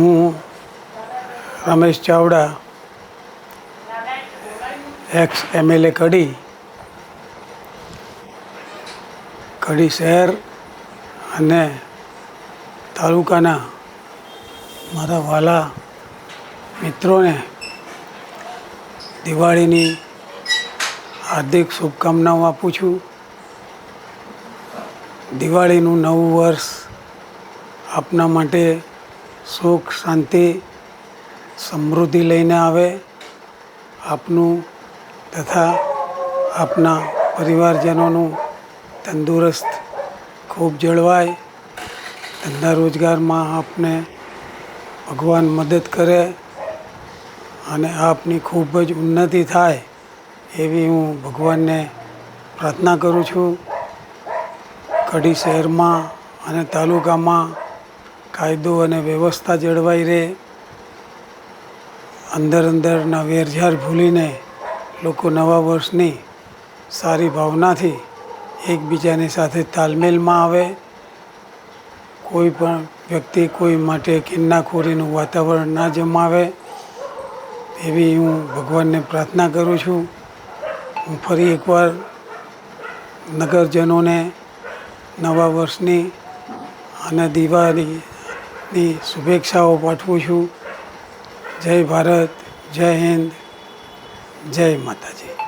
હું, Ramesh Chavda ex MLA Kadi Kadi શહેર અને તાલુકાના મારા વાલા મિત્રોને દિવાળીની હાર્દિક શુભકામનાઓ આપું છું. દિવાળીનું નવું વર્ષ આપના માટે સુખ, શાંતિ, સમૃદ્ધિ લઈને આવે આપનું તથા આપના પરિવારજનોનું તંદુરસ્ત ખૂબ જળવાય. ધંધા રોજગારમાં આપને ભગવાન મદદ કરે અને આપની ખૂબ જ ઉન્નતિ થાય એવી હું ભગવાનને પ્રાર્થના કરું છું. કડી શહેરમાં અને તાલુકામાં કાયદો અને વ્યવસ્થા જળવાઈ રહે. અંદર અંદરના વેરઝાર ભૂલીને લોકો નવા વર્ષની સારી ભાવનાથી એકબીજાની સાથે તાલમેલમાં આવે. કોઈ પણ વ્યક્તિ કોઈ માટે કિન્નાખોરીનું વાતાવરણ ના જમાવે એવી હું ભગવાનને પ્રાર્થના કરું છું. હું ફરી એકવાર નગરજનોને નવા વર્ષની અને દિવાળીની શુભેચ્છાઓ પાઠવું છું. જય ભારત જય હિન્દ જય માતાજી.